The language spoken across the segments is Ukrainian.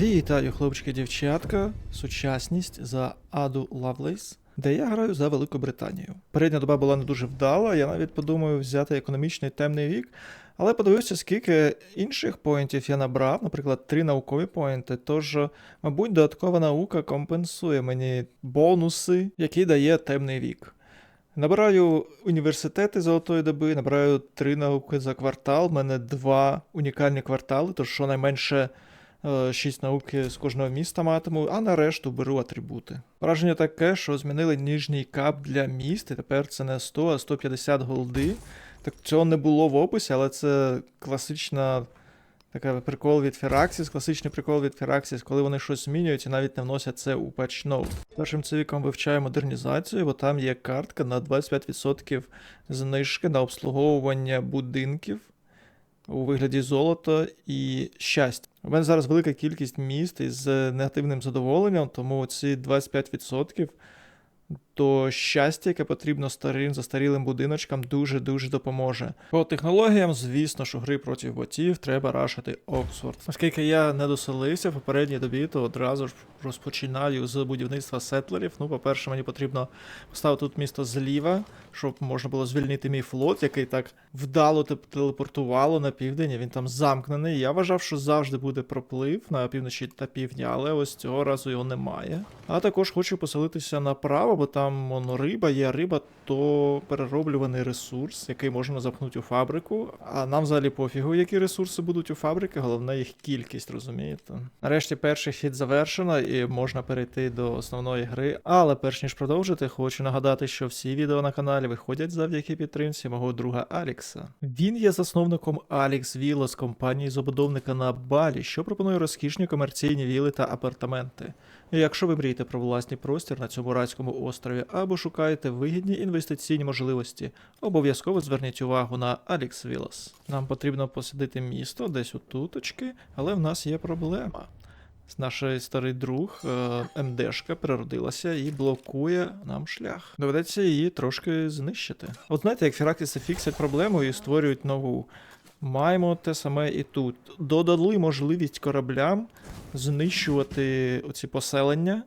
Вітаю, хлопчики, дівчатка, сучасність за Аду Лавлейс, де я граю за Велику Британію. Передня доба була не дуже вдала, я навіть подумав взяти економічний темний вік, але подивився, скільки інших поінтів я набрав, наприклад, три наукові поінти. Тож, мабуть, додаткова наука компенсує мені бонуси, які дає темний вік. Набираю університети золотої доби, набираю три науки за квартал. У мене два унікальні квартали, тож щонайменше е, шість науки з кожного міста матиму, а на решту беру атрибути. Враження таке, що змінили ніжній кап для міст, і тепер це не 100, а 150 голди. Так цього не було в описі, але це класична така прикол від Firaxis, класичний прикол від Firaxis, коли вони щось змінюють і навіть не вносять це у Note. Першим цивіком вивчаю модернізацію, бо там є картка на 25% знижки на обслуговування будинків у вигляді золота і щастя. У мене зараз велика кількість міст із негативним задоволенням, тому ці 25% то щастя, яке потрібно старим застарілим будиночкам, дуже-дуже допоможе. По технологіям, звісно, що гри проти ботів треба рашити Оксфорд. Оскільки я не доселився в попередній добі, то одразу ж розпочинаю з будівництва сетлерів. Ну, по-перше, мені потрібно поставити тут місто зліва, щоб можна було звільнити мій флот, який так вдало телепортувало на південь. Він там замкнений. Я вважав, що завжди буде проплив на півночі та півдня, але ось цього разу його немає. А також хочу поселитися направо, бо там воно риба, є риба, то перероблюваний ресурс, який можна запхнути у фабрику. А нам взагалі пофігу, які ресурси будуть у фабрики, головне їх кількість, розумієте? Нарешті перший хід завершено і можна перейти до основної гри. Але перш ніж продовжити, хочу нагадати, що всі відео на каналі виходять завдяки підтримці мого друга Алікса. Він є засновником Алікс Вілла з компанії забудовника на Балі, що пропонує розкішні комерційні віли та апартаменти. Якщо ви мрієте про власний простір на цьому райському острові або шукаєте вигідні інвестиційні можливості, обов'язково зверніть увагу на Alex Villas. Нам потрібно посадити місто десь отуточки, але в нас є проблема. Наш старий друг е, МДшка переродилася і блокує нам шлях. Доведеться її трошки знищити. От знаєте, як Фірактиси фіксять проблему і створюють нову. Маємо те саме і тут. Додали можливість кораблям знищувати оці поселення.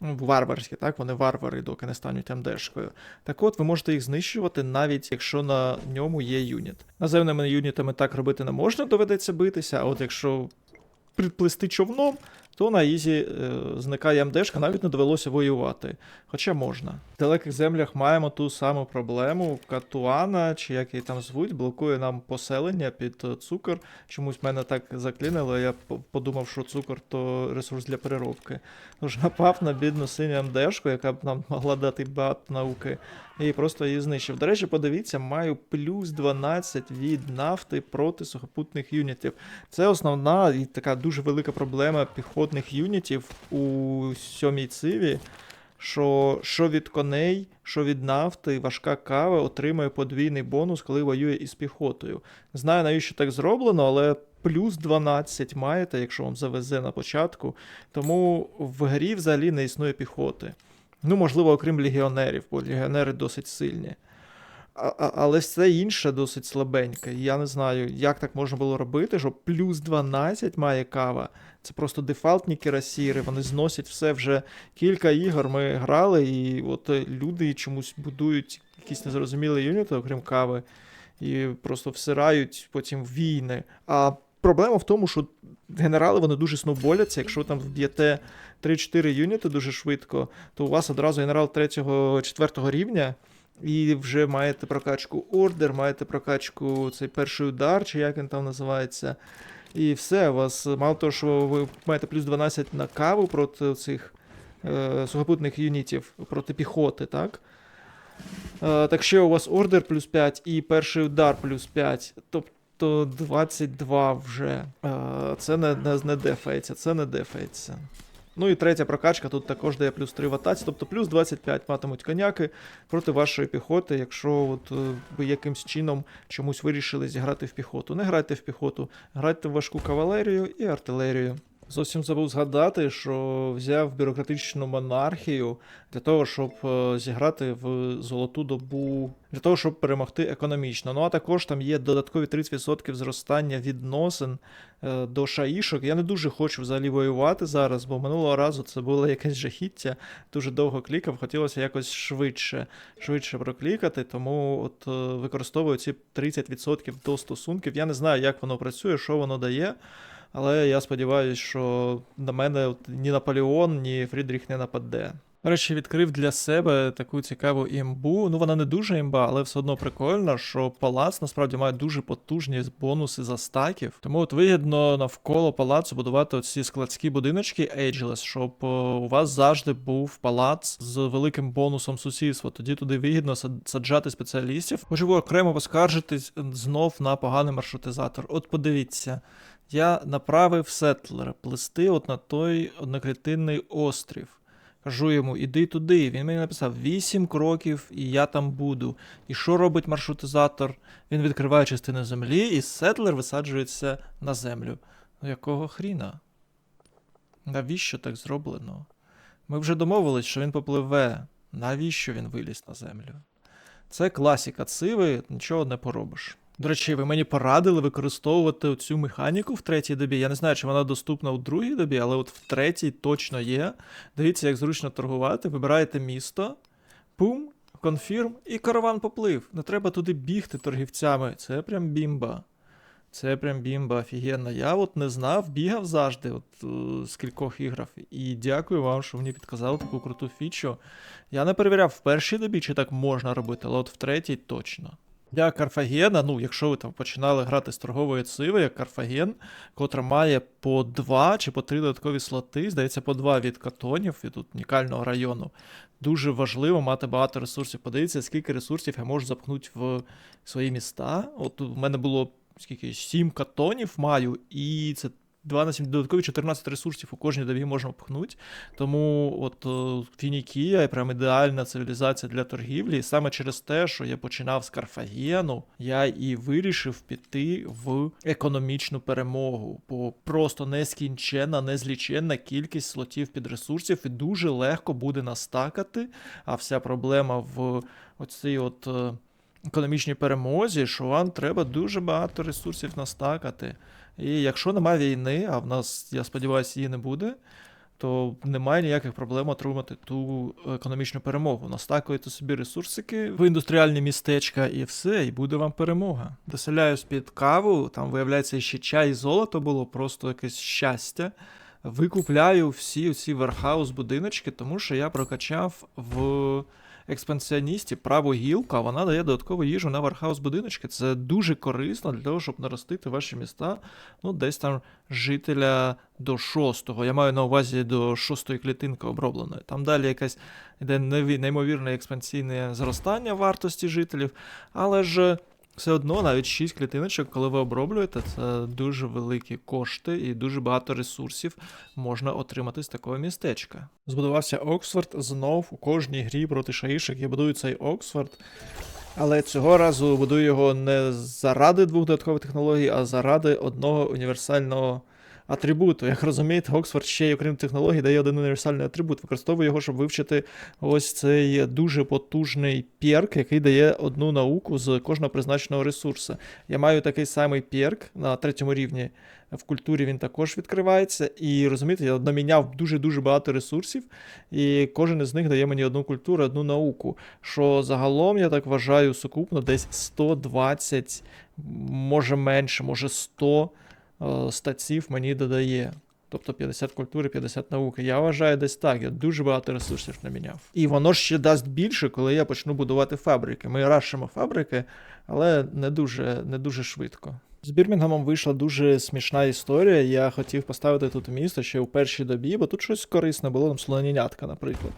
Варварські, так? Вони варвари, доки не стануть МДшкою. Так от, ви можете їх знищувати, навіть якщо на ньому є юніт. Наземними юнітами так робити не можна, доведеться битися, а от якщо приплисти човном, то на Ізі е, зникає МДшка, навіть не довелося воювати. Хоча можна. В далеких землях маємо ту саму проблему. Катуана, чи як її там звуть, блокує нам поселення під е, цукор. Чомусь мене так заклинило, я подумав, що цукор то ресурс для переробки. Тож напав на бідну синю МДшку, яка б нам могла дати багато науки, і просто її знищив. До речі, подивіться, маю плюс 12 від нафти проти сухопутних юнітів. Це основна і така дуже велика проблема піхотних юнітів у сьомій циві. Що, що від коней, що від нафти, важка кава отримує подвійний бонус, коли воює із піхотою. Знаю, навіщо так зроблено, але плюс 12 маєте, якщо вам завезе на початку. Тому в грі взагалі не існує піхоти. Ну, можливо, окрім легіонерів, бо легіонери досить сильні. А, але все інше досить слабеньке. Я не знаю, як так можна було робити, що плюс 12 має кава. Це просто дефалтні кірасіри, вони зносять все вже кілька ігор. Ми грали, і от е, люди чомусь будують якісь незрозумілі юніти, окрім кави, і просто всирають потім війни. А проблема в тому, що генерали вони дуже сновболяться, якщо ви там вб'єте 3-4 юніти дуже швидко, то у вас одразу генерал 3-4 рівня. І вже маєте прокачку ордер, маєте прокачку цей перший удар, чи як він там називається. І все, у вас мало того, що ви маєте плюс 12 на каву проти цих е, сухопутних юнітів, проти піхоти, так? Е, так ще у вас ордер плюс 5 і перший удар плюс 5. Тобто 22 вже. Е, це не, не, не дефається, це не дефається. Ну і третя прокачка тут також дає плюс 3 в атаці, тобто плюс 25 матимуть коняки проти вашої піхоти, якщо от, е, ви якимсь чином чомусь вирішили зіграти в піхоту. Не грайте в піхоту, грайте в важку кавалерію і артилерію. Зовсім забув згадати, що взяв бюрократичну монархію для того, щоб е, зіграти в золоту добу, для того, щоб перемогти економічно. Ну а також там є додаткові 30% зростання відносин е, до шаїшок. Я не дуже хочу взагалі воювати зараз, бо минулого разу це було якесь жахіття. Дуже довго клікав, хотілося якось швидше, швидше проклікати, тому от е, використовую ці 30% до стосунків. Я не знаю, як воно працює, що воно дає. Але я сподіваюся, що на мене от ні Наполеон, ні Фрідріх не нападе. До речі, відкрив для себе таку цікаву імбу. Ну, вона не дуже імба, але все одно прикольно, що палац насправді має дуже потужні бонуси за стаків. Тому от вигідно навколо палацу будувати оці складські будиночки Ageless, щоб е, у вас завжди був палац з великим бонусом сусідства. Тоді туди вигідно сад- саджати спеціалістів. Хочу окремо поскаржитись знов на поганий маршрутизатор. От подивіться. Я направив сетлера плести от на той одноклітинний острів. Кажу йому, іди туди. Він мені написав 8 кроків, і я там буду. І що робить маршрутизатор? Він відкриває частину землі, і сетлер висаджується на землю. Ну якого хріна? Навіщо так зроблено? Ми вже домовились, що він попливе. Навіщо він виліз на землю? Це класіка циви, нічого не поробиш. До речі, ви мені порадили використовувати цю механіку в третій добі. Я не знаю, чи вона доступна у другій добі, але от в третій точно є. Дивіться, як зручно торгувати. Вибираєте місто, пум, конфірм, і караван поплив. Не треба туди бігти торгівцями. Це прям бімба. Це прям бімба офігенна. Я от не знав, бігав завжди, от е, з кількох іграх. І дякую вам, що мені підказали таку круту фічу. Я не перевіряв в першій добі, чи так можна робити, але от в третій точно. Для Карфагена, ну, якщо ви там починали грати з торгової циви, як Карфаген, котра має по два чи по три додаткові слоти, здається, по два від катонів від тут унікального району. Дуже важливо мати багато ресурсів. Подивіться, скільки ресурсів я можу запхнути в свої міста. От у мене було скільки 7 катонів маю, і це 2 на 7 додаткові 14 ресурсів у кожній добі можна пхнути. Тому от е, Фінікія прям ідеальна цивілізація для торгівлі. І саме через те, що я починав з Карфагену, я і вирішив піти в економічну перемогу, бо просто нескінченна, незліченна кількість слотів під ресурсів, і дуже легко буде настакати. А вся проблема в оцій от. е, Економічній перемозі, що вам треба дуже багато ресурсів настакати. І якщо немає війни, а в нас, я сподіваюся, її не буде, то немає ніяких проблем отримати ту економічну перемогу. Настакуєте собі ресурсики в індустріальні містечка і все, і буде вам перемога. Доселяюсь під каву, там виявляється ще чай і золото було, просто якесь щастя. Викупляю всі ці верхаус будиночки, тому що я прокачав в експансіоністі праву гілку, вона дає додаткову їжу на вархаус будиночки. Це дуже корисно для того, щоб наростити ваші міста. Ну, десь там жителя до шостого. Я маю на увазі до шостої клітинки обробленої. Там далі якась йде неймовірне експансійне зростання вартості жителів, але ж. Все одно навіть 6 клітиночок, коли ви оброблюєте, це дуже великі кошти і дуже багато ресурсів можна отримати з такого містечка. Збудувався Оксфорд знов у кожній грі проти шаїшок. Я будую цей Оксфорд. Але цього разу будую його не заради двох додаткових технологій, а заради одного універсального атрибуту. Як розумієте, Оксфорд ще й окрім технологій дає один універсальний атрибут. Використовую його, щоб вивчити ось цей дуже потужний перк, який дає одну науку з кожного призначеного ресурсу. Я маю такий самий перк на третьому рівні. В культурі він також відкривається. І розумієте, я наміняв дуже-дуже багато ресурсів, і кожен із них дає мені одну культуру, одну науку. Що загалом, я так вважаю, сукупно десь 120, може менше, може 100 е, статців мені додає. Тобто 50 культури, 50 науки. Я вважаю десь так. Я дуже багато ресурсів наміняв. І воно ще дасть більше, коли я почну будувати фабрики. Ми рашимо фабрики, але не дуже, не дуже швидко. З Бірмінгемом вийшла дуже смішна історія. Я хотів поставити тут місто ще у першій добі, бо тут щось корисне було, там слонінятка, наприклад.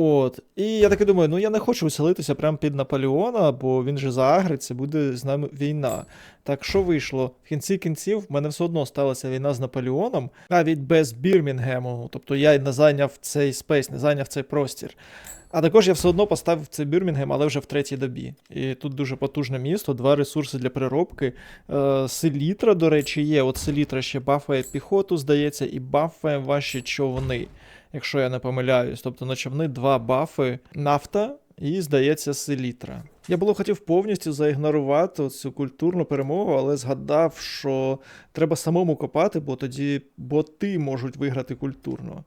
От. І я таки думаю, ну я не хочу веселитися прямо під Наполеона, бо він же заагриться, буде з нами війна. Так що вийшло? В кінці кінців в мене все одно сталася війна з Наполеоном, навіть без Бірмінгему. Тобто я не зайняв цей спейс, не зайняв цей простір. А також я все одно поставив цей Бірмінгем, але вже в третій добі. І тут дуже потужне місто, два ресурси для переробки. Е, селітра, до речі, є. От селітра ще бафає піхоту, здається, і бафає ваші човни, якщо я не помиляюсь. Тобто на човни два бафи нафта і, здається, селітра. Я було хотів повністю заігнорувати цю культурну перемогу, але згадав, що треба самому копати, бо тоді боти можуть виграти культурно.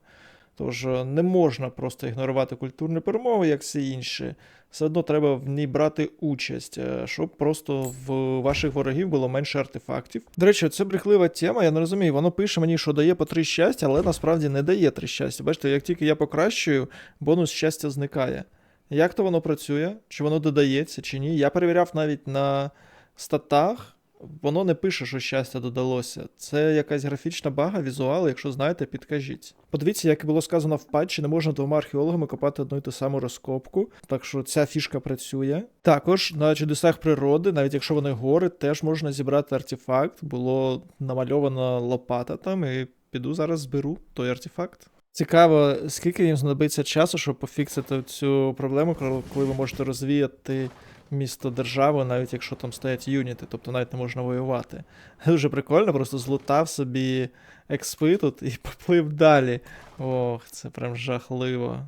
Тож е, не можна просто ігнорувати культурну перемогу, як всі інші. Все одно треба в ній брати участь, е, щоб просто в ваших ворогів було менше артефактів. До речі, це брехлива тема, я не розумію. Воно пише мені, що дає по три щастя, але насправді не дає три щастя. Бачите, як тільки я покращую, бонус щастя зникає. Як то воно працює? Чи воно додається, чи ні? Я перевіряв навіть на статах. Воно не пише, що щастя додалося. Це якась графічна бага, візуал, якщо знаєте, підкажіть. Подивіться, як і було сказано в патчі, не можна двома археологами копати одну і ту саму розкопку, так що ця фішка працює. Також на чудесах природи, навіть якщо вони гори, теж можна зібрати артефакт. Було намальована лопата там, і піду зараз зберу той артефакт. Цікаво, скільки їм знадобиться часу, щоб пофіксити цю проблему, коли ви можете розвіяти місто державу, навіть якщо там стоять юніти, тобто навіть не можна воювати. Дуже прикольно, просто злутав собі експи тут і поплив далі. Ох, це прям жахливо.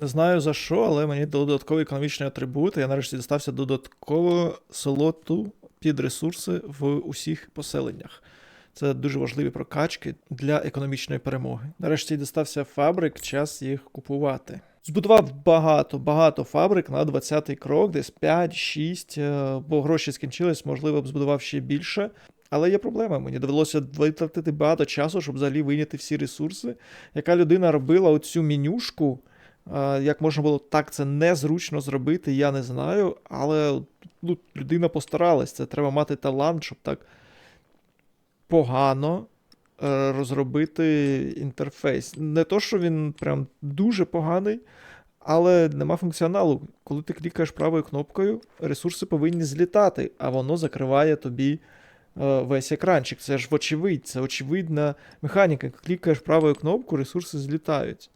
Не знаю за що, але мені додаткові економічні атрибути. Я нарешті дістався додатково солоту під ресурси в усіх поселеннях. Це дуже важливі прокачки для економічної перемоги. Нарешті дістався фабрик, час їх купувати. Збудував багато, багато фабрик на 20-й крок, десь 5-6, е, бо гроші скінчились, можливо, б збудував ще більше. Але є проблема. Мені довелося витратити багато часу, щоб взагалі вийняти всі ресурси. Яка людина робила оцю менюшку, е, як можна було так це незручно зробити, я не знаю. Але ну, людина постаралась. Це треба мати талант, щоб так погано Е, розробити інтерфейс. Не то, що він прям дуже поганий, але нема функціоналу. Коли ти клікаєш правою кнопкою, ресурси повинні злітати, а воно закриває тобі е, весь екранчик. Це ж вочевидь, це очевидна механіка. Клікаєш правою кнопкою, ресурси злітають.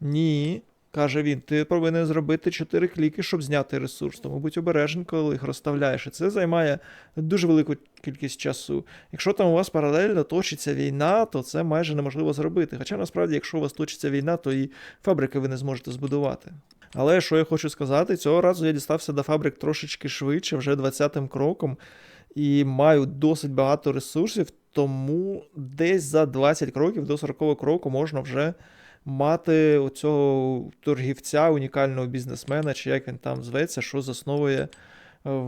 Ні, Каже він, ти повинен зробити 4 кліки, щоб зняти ресурс. Тому будь обережен, коли їх розставляєш. І це займає дуже велику кількість часу. Якщо там у вас паралельно точиться війна, то це майже неможливо зробити. Хоча насправді, якщо у вас точиться війна, то і фабрики ви не зможете збудувати. Але що я хочу сказати, цього разу я дістався до фабрик трошечки швидше, вже 20-м кроком, і маю досить багато ресурсів, тому десь за 20 кроків до 40 кроку можна вже мати оцього торгівця, унікального бізнесмена, чи як він там зветься, що засновує е,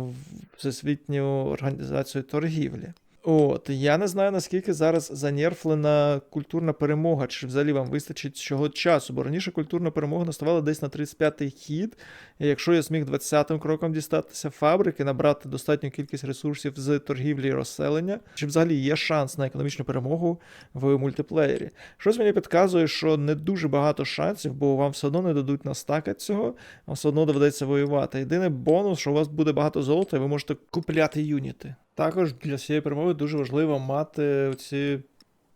всесвітню організацію торгівлі. От, я не знаю, наскільки зараз занерфлена культурна перемога, чи взагалі вам вистачить чого часу, бо раніше культурна перемога наставала десь на 35-й хід. І якщо я зміг 20-м кроком дістатися фабрики, набрати достатню кількість ресурсів з торгівлі і розселення, чи взагалі є шанс на економічну перемогу в мультиплеєрі. Щось мені підказує, що не дуже багато шансів, бо вам все одно не дадуть настакати цього, вам все одно доведеться воювати. Єдиний бонус, що у вас буде багато золота, і ви можете купляти юніти. Також для цієї перемоги дуже важливо мати ці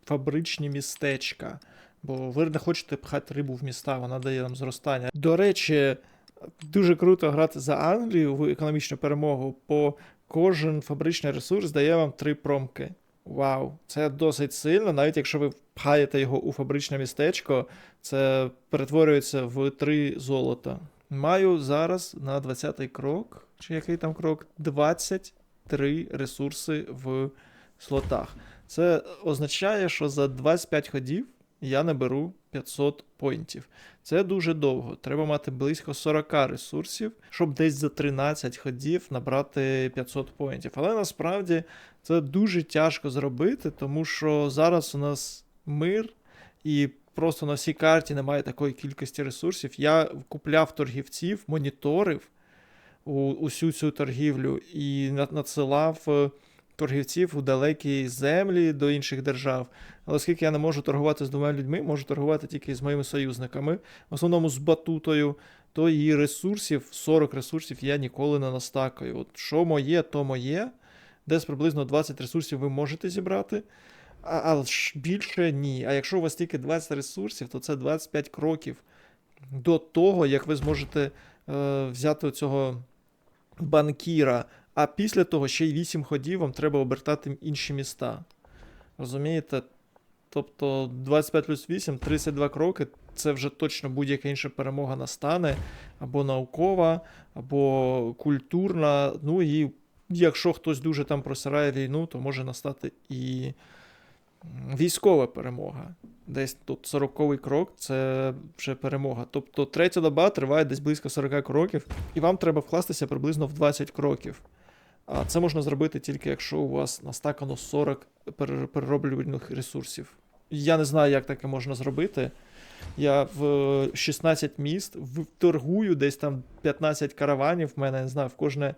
фабричні містечка, бо ви не хочете пхати рибу в міста, вона дає нам зростання. До речі, дуже круто грати за Англію в економічну перемогу, бо кожен фабричний ресурс дає вам три промки. Вау, це досить сильно, навіть якщо ви пхаєте його у фабричне містечко, це перетворюється в три золота. Маю зараз на 20-й крок, чи який там крок? 20 три ресурси в слотах. Це означає, що за 25 ходів я наберу 500 поінтів. Це дуже довго. Треба мати близько 40 ресурсів, щоб десь за 13 ходів набрати 500 поінтів. Але насправді це дуже тяжко зробити, тому що зараз у нас мир і. Просто на всій карті немає такої кількості ресурсів. Я купляв торгівців, моніторив, усю цю торгівлю і надсилав е, торгівців у далекі землі до інших держав. Але оскільки я не можу торгувати з двома людьми, можу торгувати тільки з моїми союзниками, в основному з батутою, то її ресурсів, 40 ресурсів я ніколи не настакаю. От що моє, то моє. Десь приблизно 20 ресурсів ви можете зібрати. А, більше ні. А якщо у вас тільки 20 ресурсів, то це 25 кроків до того, як ви зможете е, взяти цього банкіра. А після того ще й 8 ходів вам треба обертати інші міста. Розумієте? Тобто 25 плюс 8, 32 кроки це вже точно будь-яка інша перемога настане, або наукова, або культурна. Ну і якщо хтось дуже там просирає війну, то може настати і військова перемога. Десь тут 40-й крок це вже перемога. Тобто третя доба триває десь близько 40 кроків, і вам треба вкластися приблизно в 20 кроків. А це можна зробити тільки якщо у вас настакано 40 перероблювальних ресурсів. Я не знаю, як таке можна зробити. Я в 16 міст в- торгую десь там 15 караванів. В мене не знаю, в кожне е,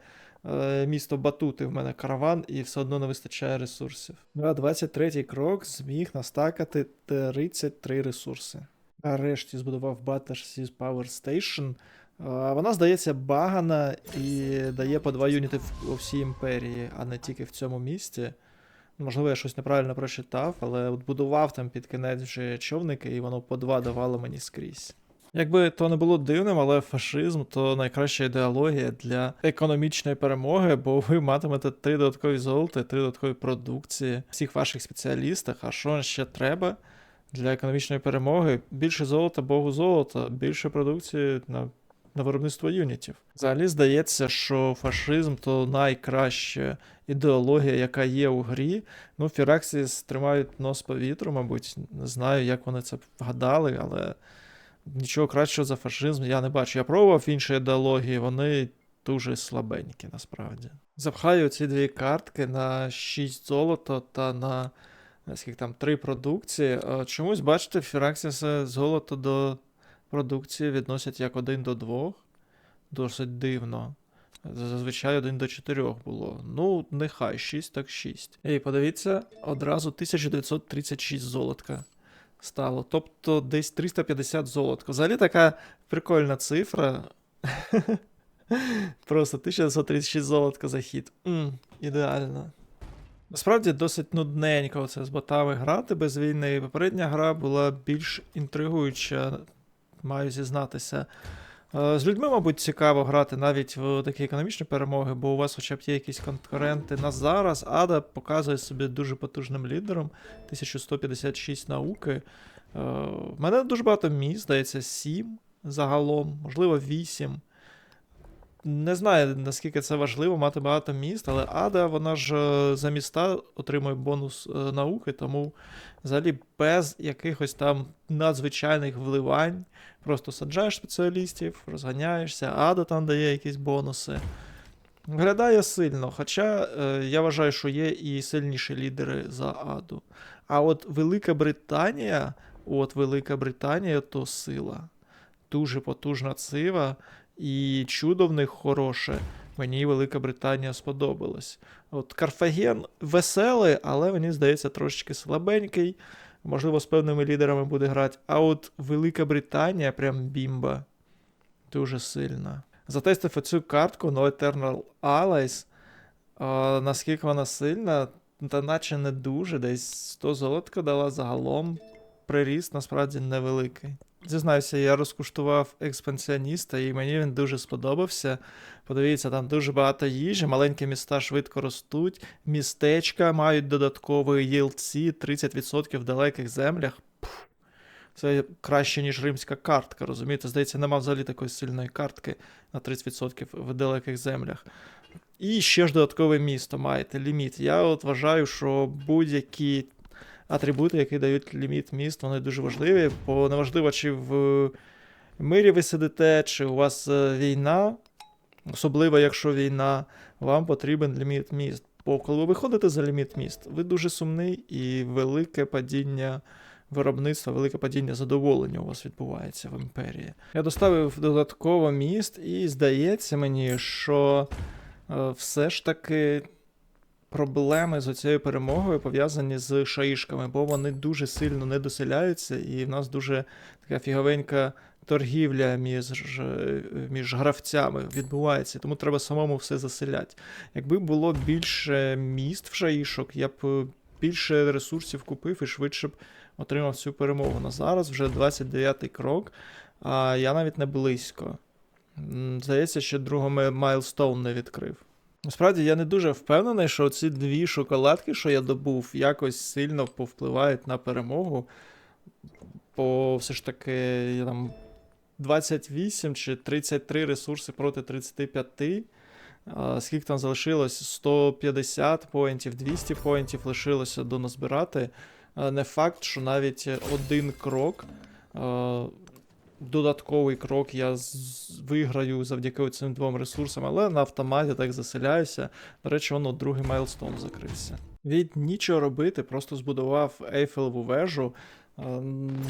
місто батути в мене караван, і все одно не вистачає ресурсів. А 23 крок зміг настакати 33 ресурси. Нарешті збудував Battersea Power Station. Вона, здається, багана і дає по два юніти у всій імперії, а не тільки в цьому місті. Можливо, я щось неправильно прочитав, але от будував там під кінець вже човники, і воно по два давало мені скрізь. Якби то не було дивним, але фашизм то найкраща ідеологія для економічної перемоги, бо ви матимете три додаткові золота, три додаткові продукції всіх ваших спеціалістах. А що ще треба для економічної перемоги? Більше золота, богу золота, більше продукції на на виробництво юнітів. Взагалі здається, що фашизм то найкраща ідеологія, яка є у грі. Ну, Фіраксі тримають нос по вітру, мабуть. Не знаю, як вони це вгадали, але нічого кращого за фашизм я не бачу. Я пробував інші ідеології, вони дуже слабенькі насправді. Запхаю ці дві картки на 6 золота та на скільки там 3 продукції. Е, Чомусь, бачите, Фіраксіс золото до продукції відносять як 1 до 2. Досить дивно. Зазвичай 1 до 4 було. Ну, нехай 6 так 6. І подивіться, одразу 1936 золотка стало. Тобто десь 350 золотка. Взагалі така прикольна цифра. Просто 1936 золотка за хід. М, ідеально. Насправді досить нудненько це з ботами грати без війни. Попередня гра була більш інтригуюча, маю зізнатися. Е, З людьми, мабуть, цікаво грати навіть в такі економічні перемоги, бо у вас хоча б є якісь конкуренти. На зараз Ада показує собі дуже потужним лідером. 1156 науки. У В мене дуже багато міст, здається, 7 загалом, можливо, 8. Не знаю, наскільки це важливо мати багато міст, але Ада, вона ж е, за міста отримує бонус е, науки, тому взагалі без якихось там надзвичайних вливань. Просто саджаєш спеціалістів, розганяєшся, Ада там дає якісь бонуси. Виглядає сильно, хоча е, я вважаю, що є і сильніші лідери за Аду. А от Велика Британія, от Велика Британія то сила. Дуже потужна цива, і чудо в них хороше. Мені Велика Британія сподобалась. От Карфаген веселий, але мені здається трошечки слабенький. Можливо, з певними лідерами буде грати. А от Велика Британія, прям бімба. Дуже сильна. Затестив оцю картку No Eternal Allies. А, наскільки вона сильна, та наче не дуже, десь 100 золотка дала загалом. Приріст насправді невеликий. Зізнаюся, я розкуштував експансіоніста, і мені він дуже сподобався. Подивіться, там дуже багато їжі, маленькі міста швидко ростуть, містечка мають додатковий ELC 30% в далеких землях. Це краще, ніж римська картка, розумієте? Здається, нема взагалі такої сильної картки на 30% в далеких землях. І ще ж додаткове місто маєте, ліміт. Я от вважаю, що будь-які атрибути, які дають ліміт міст, вони дуже важливі, бо неважливо, чи в мирі ви сидите, чи у вас е, війна, особливо якщо війна, вам потрібен ліміт міст. Бо коли ви виходите за ліміт міст, ви дуже сумний і велике падіння виробництва, велике падіння задоволення у вас відбувається в імперії. Я доставив додатково міст, і здається мені, що е, все ж таки проблеми з оцією перемогою пов'язані з шаїшками, бо вони дуже сильно не доселяються, і в нас дуже така фіговенька торгівля між, між гравцями відбувається, тому треба самому все заселяти. Якби було більше міст в шаїшок, я б більше ресурсів купив і швидше б отримав цю перемогу. На зараз вже 29-й крок, а я навіть не близько. Здається, ще другого майлстоун не відкрив. Насправді я не дуже впевнений, що ці дві шоколадки, що я добув, якось сильно повпливають на перемогу. Бо все ж таки я там 28 чи 33 ресурси проти 35. Скільки там залишилось? 150 поінтів, 200 поінтів лишилося до назбирати. Не факт, що навіть один крок, додатковий крок я виграю завдяки цим двом ресурсам, але на автоматі так заселяюся. До речі, воно другий майлстон закрився. Від нічого робити, просто збудував Ейфелеву вежу.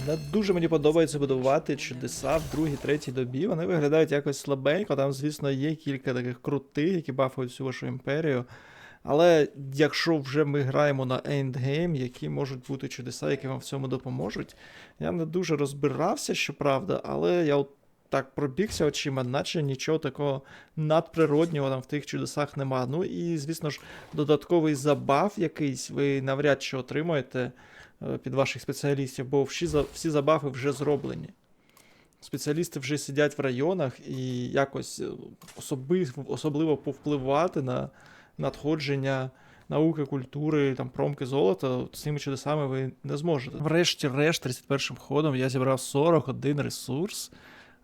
Не дуже мені подобається будувати чудеса в другій, третій добі. Вони виглядають якось слабенько. Там, звісно, є кілька таких крутих, які бафують всю вашу імперію. Але якщо вже ми граємо на ендгейм, які можуть бути чудеса, які вам в цьому допоможуть. Я не дуже розбирався, щоправда, але я от так пробігся очима, наче нічого такого надприроднього там в тих чудесах нема. Ну і, звісно ж, додатковий забав якийсь ви навряд чи отримаєте е, під ваших спеціалістів, бо всі, всі забави вже зроблені. Спеціалісти вже сидять в районах і якось е, особи, особливо повпливати на надходження науки, культури, там, промки золота, цими чудесами ви не зможете. Врешті-решт, 31-м ходом я зібрав 41 ресурс,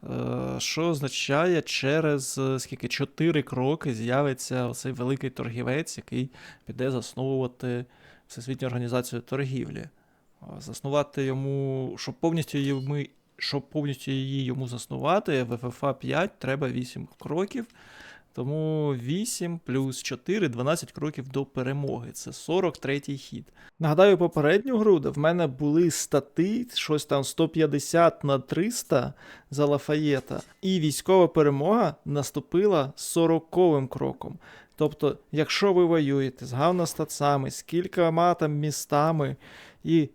е, що означає, через е, скільки 4 кроки з'явиться оцей великий торгівець, який піде засновувати Всесвітню організацію торгівлі. Заснувати йому, щоб повністю йому, щоб повністю її йому заснувати, в ФФА 5 треба 8 кроків. Тому 8 плюс 4 12 кроків до перемоги. Це 43-й хід. Нагадаю, попередню гру, де в мене були стати, щось там 150 на 300 за Лафаєта, і військова перемога наступила 40-м кроком. Тобто, якщо ви воюєте з говностатцями, з кількома там містами і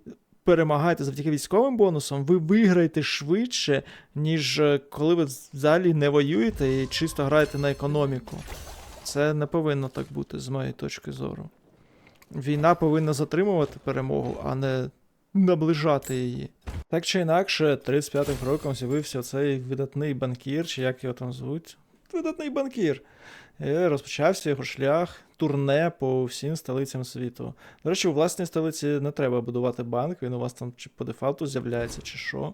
перемагаєте завдяки військовим бонусам, ви виграєте швидше, ніж е, коли ви взагалі не воюєте і чисто граєте на економіку. Це не повинно так бути, з моєї точки зору. Війна повинна затримувати перемогу, а не наближати її. Так чи інакше, 35-м кроком з'явився цей видатний банкір, чи як його там звуть. Видатний банкір. Розпочався його шлях, турне по всім столицям світу. До речі, у власній столиці не треба будувати банк, він у вас там чи по дефалту з'являється, чи що.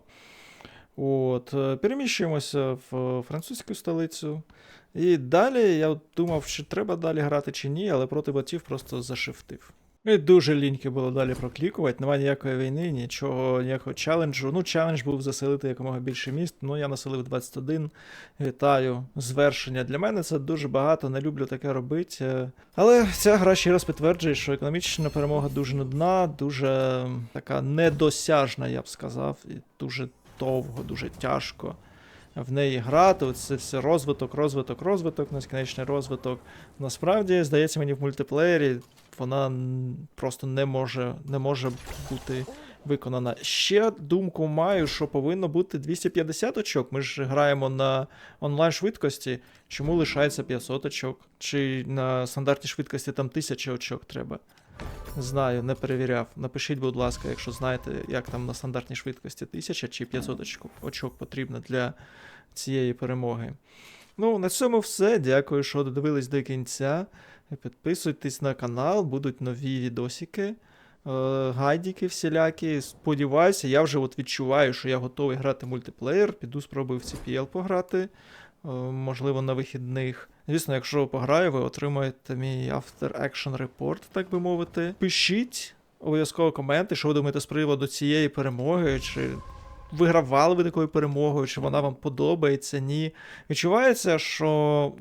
От, е, переміщуємося в французьку столицю. І далі я думав, чи треба далі грати чи ні, але проти ботів просто зашифтив. І дуже ліньки було далі проклікувати, немає ніякої війни, нічого, ніякого челенджу. Ну, челендж був заселити якомога більше міст. Ну, я населив 21. Вітаю, звершення. Для мене це дуже багато, не люблю таке робити. Е, Але ця гра ще раз підтверджує, що економічна перемога дуже нудна, дуже така недосяжна, я б сказав, і дуже довго, дуже тяжко в неї грати. Оце все розвиток, розвиток, розвиток, нескінчений розвиток. Насправді, здається, мені в мультиплеєрі вона просто не може, не може бути виконана. Ще думку маю, що повинно бути 250 очок. Ми ж граємо на онлайн швидкості. Чому лишається 500 очок? Чи на стандартній швидкості там 1000 очок треба? Знаю, не перевіряв. Напишіть, будь ласка, якщо знаєте, як там на стандартній швидкості 1000 чи 500 очок, очок потрібно для цієї перемоги. Ну, на цьому все. Дякую, що додивились до кінця. Підписуйтесь на канал, будуть нові відосики, е, гайдики всілякі. Сподіваюся, я вже от відчуваю, що я готовий грати мультиплеєр. Піду спробую в CPL пограти, е, можливо, на вихідних. Звісно, якщо пограю, ви отримаєте мій After Action Report, так би мовити. Пишіть обов'язково коменти, що ви думаєте з приводу цієї перемоги, чи вигравали ви такою перемогою, чи вона вам подобається, ні. Відчувається, що,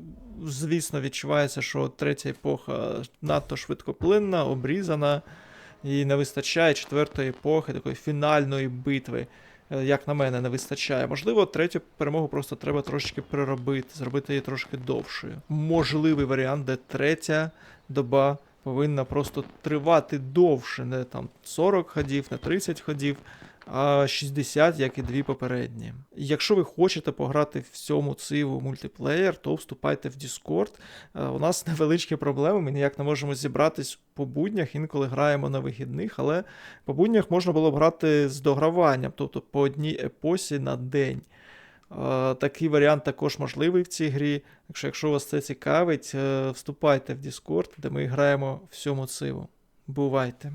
звісно, відчувається, що третя епоха надто швидкоплинна, обрізана, і не вистачає четвертої епохи, такої фінальної битви. Е, Як на мене, не вистачає. Можливо, третю перемогу просто треба трошки переробити, зробити її трошки довшою. Можливий варіант, де третя доба повинна просто тривати довше, не там 40 ходів, не 30 ходів, 60, як і дві попередні. Якщо ви хочете пограти в цьому циву мультиплеєр, то вступайте в Discord. Е, У нас невеличкі проблеми, ми ніяк не можемо зібратись по буднях, інколи граємо на вихідних, але по буднях можна було б грати з дограванням, тобто по одній епосі на день. Е, Такий варіант також можливий в цій грі. Якщо, якщо вас це цікавить, е, вступайте в Discord, де ми граємо в цьому циву. Бувайте!